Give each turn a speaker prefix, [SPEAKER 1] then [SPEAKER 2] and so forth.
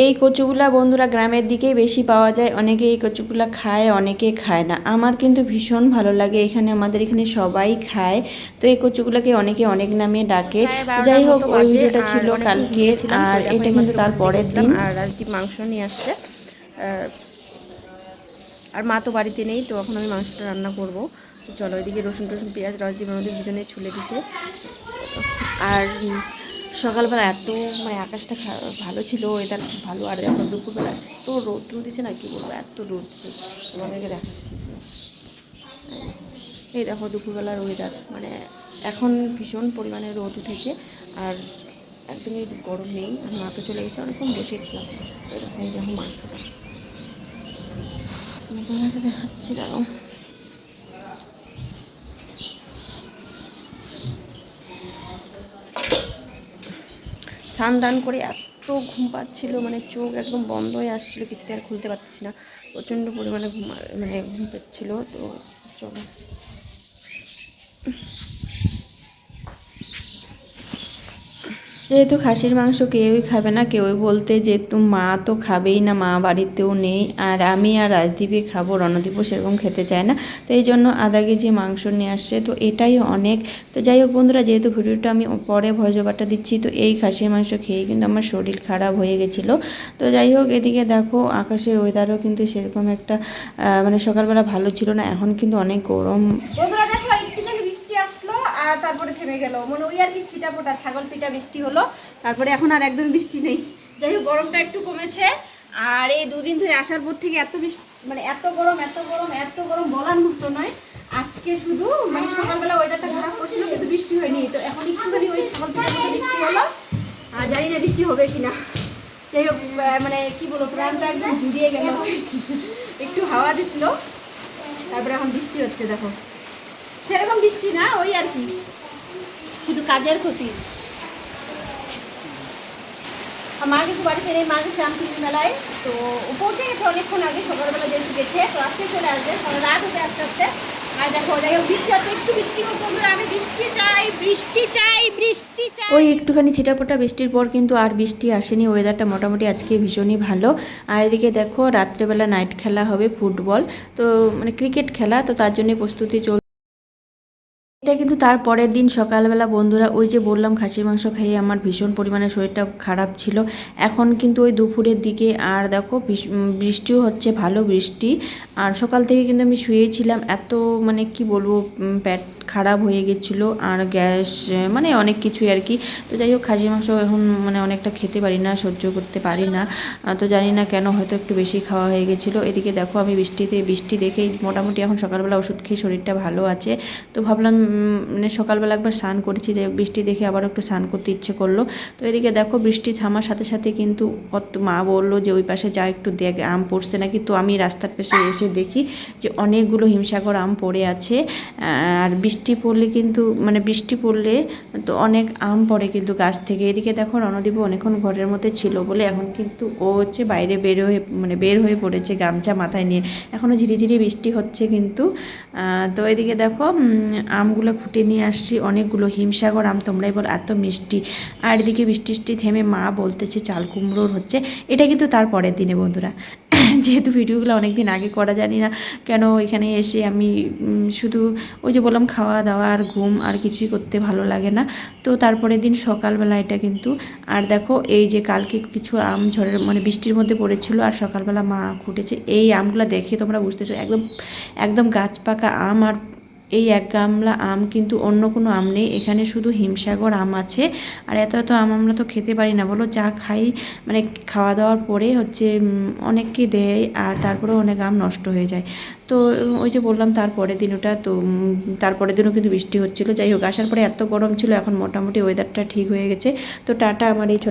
[SPEAKER 1] এই কচুগুলা বন্ধুরা গ্রামের দিকেই বেশি পাওয়া যায়। অনেকে এই কচুগুলা খায় অনেকে খায় না। আমার কিন্তু ভীষণ ভালো লাগে। এখানে আমাদের এখানে সবাই খায়। তো এই কচুগুলাকে অনেকে অনেক নামে ডাকে। যাই হোক ওই ভিডিওটা ছিল কালকে। আর এটা কিন্তু তার পরের দিন।
[SPEAKER 2] আর রাজদীপ মাংস নিয়ে আসছে। আর মা তো বাড়িতে নেই তো এখন আমি মাংসটা রান্না করব। চলো ওইদিকে রসুন টসুন পেঁয়াজ রাজদীপ আমাদের দুজনে ছুলে দিছে। আর সকালবেলা এত মানে আকাশটা ভালো ছিল ওয়েদার খুব ভালো, আর এখন দুপুরবেলা এত রোদ দিছে না, কি বলব, এত রোদ, তোমাদেরকে দেখাচ্ছি। এই দেখো দুপুরবেলার ওয়েদার মানে এখন ভীষণ পরিমাণে রোদ উঠেছে, আর একদমই গরম নেই, আর মা তো চলে গেছে, অনেকক্ষণ বসেছিলাম। এই দেখো মাংসটা। তোমাকে দেখাচ্ছি, দাঁড়াও। স্নান দান করে এত ঘুম পাচ্ছিলো মানে চোখ একদম বন্ধ হয়ে আসছিল, কিছুতে আর খুলতে পারছি না। প্রচণ্ড পরিমাণে ঘুম মানে ঘুম পাচ্ছিল, তো চলো।
[SPEAKER 1] যেহেতু খাসির মাংস কেউই খাবে না, কেউই বলতে যে তু মা তো খাবেই না, মা বাড়িতেও নেই, আর আমি আর রাজদীপই খাব, রণদীপও সেরকম খেতে চায় না। তো এই জন্য আধা কেজি মাংস নিয়ে আসছে, তো এটাই অনেক। তো যাই হোক বন্ধুরা, যেহেতু ভিডিওটা আমি পরে ভয়জবাটা দিচ্ছি, তো এই খাসির মাংস খেয়ে কিন্তু আমার শরীর খারাপ হয়ে গেছিল। তো যাই হোক, এদিকে দেখো আকাশের ওয়েদারও কিন্তু সেরকম একটা মানে সকালবেলা ভালো ছিল না, এখন কিন্তু অনেক গরম
[SPEAKER 2] বন্ধুরা দেখো একটুখানি বৃষ্টি আসলো আর তারপরে থেমে গেল। মানে ওই আর কি ছিটা ফোটা ছাগল পিটা বৃষ্টি হলো। তারপরে এখন আর একদম বৃষ্টি নেই। যাই হোক, গরমটা একটু কমেছে। আর এই দুদিন ধরে আসার পর থেকে এত বৃষ্টি মানে এত গরম এত গরম এত গরম বলার মতো নয়। আজকে শুধু মানে সকালবেলা ওয়েদারটা খারাপ করছিল, কিন্তু বৃষ্টি হয়নি। তো এখন একটুখানি ওই ছাগল মতো বৃষ্টি হলো। আর জানি না বৃষ্টি হবে কিনা। যাই হোক মানে কি বলব, প্রাণটা একদম জুড়িয়ে গেল। একটু হাওয়া দিছিল। তারপরে এখন বৃষ্টি হচ্ছে, দেখো। সেরকম বৃষ্টি না, ওই আর কি। শুধু কাজের ক্ষতি। মা কিছু বাড়িতে নেই, মা গেছে আমতির মেলায়, তো পৌঁছে গেছে অনেকক্ষণ আগে, সকালবেলা যেহেতু গেছে, তো আজকে চলে আসবে রাত হতে আস্তে আস্তে। আর দেখো হোক বৃষ্টি হচ্ছে, একটু বৃষ্টি আমি বৃষ্টি চাই বৃষ্টি চাই, বৃষ্টি
[SPEAKER 1] ওই একটুখানি ছিটাফোটা বৃষ্টির পর কিন্তু আর বৃষ্টি আসেনি ওয়েদারটা মোটামুটি আজকে ভীষণই ভালো। আর এদিকে দেখো, রাত্রেবেলা নাইট খেলা হবে ফুটবল তো মানে ক্রিকেট খেলা, তো তার জন্য প্রস্তুতি চল এটা কিন্তু তার পরের দিন সকালবেলা বন্ধুরা ওই যে বললাম খাসির মাংস খেয়ে আমার ভীষণ পরিমাণে শরীরটা খারাপ ছিল। এখন কিন্তু ওই দুপুরের দিকে আর দেখো বৃষ্টিও হচ্ছে, ভালো বৃষ্টি। আর সকাল থেকে কিন্তু আমি শুয়েছিলাম, এত মানে কি বলব প্যাট খারাপ হয়ে গেছিল আর গ্যাস মানে অনেক কিছুই আর কি। তো যাই হোক, খাসির মাংস এখন মানে অনেকটা খেতে পারি না, সহ্য করতে পারি না। তো জানি না কেন, হয়তো একটু বেশি খাওয়া হয়ে গেছিল। এদিকে দেখো, আমি বৃষ্টিতে, বৃষ্টি দেখেই মোটামুটি এখন সকালবেলা ওষুধ খেয়ে শরীরটা ভালো আছে। তো ভাবলাম মানে সকালবেলা একবার স্নান করেছি বৃষ্টি দেখে আবার একটু স্নান করতে ইচ্ছে করল। তো এদিকে দেখো, বৃষ্টি থামার সাথে সাথে কিন্তু মা বলল যে ওই পাশে যা একটু দেখ, আম পড়ছে নাকি। তো আমি রাস্তার পাশে এসে দেখি যে অনেকগুলো হিমসাগর আম পড়ে আছে। আর বৃষ্টি পড়লে কিন্তু মানে বৃষ্টি পড়লে তো অনেক আম পড়ে কিন্তু গাছ থেকে। এদিকে দেখো রণদীপ অনেকক্ষণ ঘরের মধ্যে ছিল বলে এখন কিন্তু ও হচ্ছে বাইরে বের হয়ে মানে বের হয়ে পড়েছে গামছা মাথায় নিয়ে। এখনও ঝিরিঝিরি বৃষ্টি হচ্ছে কিন্তু। তো এদিকে দেখো আমগুলো খুঁটে নিয়ে আসছি। অনেকগুলো হিমসাগর আম তোমরাই বলো এত মিষ্টি। আর এদিকে বৃষ্টি থেমে মা বলতেছে চাল কুমড়োর হচ্ছে। এটা কিন্তু তার পরের দিনে বন্ধুরা। যেহেতু ভিডিওগুলো অনেক দিন আগে করা, জানি না কেন এখানে এসে আমি শুধু ওই যে বললাম খাওয়া দাওয়া আর ঘুম আর কিছুই করতে ভালো লাগে না। তো তারপরের দিন সকালবেলা এটা কিন্তু, আর দেখো এই যে কালকে কিছু আম ঝড়ের মানে বৃষ্টির মধ্যে পড়েছিল আর সকালবেলা মা খুটেছে এই আমগুলো দেখে তোমরা বুঝতেছো একদম একদম গাছ পাকা আম আর এই এক গামলা আম কিন্তু অন্য কোনো আম নেই। এখানে শুধু হিমসাগর আম আছে। আর এত এত আম আমরা তো খেতে পারি না। বলো, যা খাই মানে খাওয়া দাওয়ার পরে হচ্ছে অনেককে দেয় আর তারপরেও অনেক আম নষ্ট হয়ে যায়। তো, ওই যে বললাম তারপরের দিন ওটা তো তারপরের দিনও কিন্তু বৃষ্টি হচ্ছিল। যাই হোক, আসার পরে এত গরম ছিল, এখন মোটামুটি ওয়েদারটা ঠিক হয়ে গেছে। তো টাটা আমার এই ছোট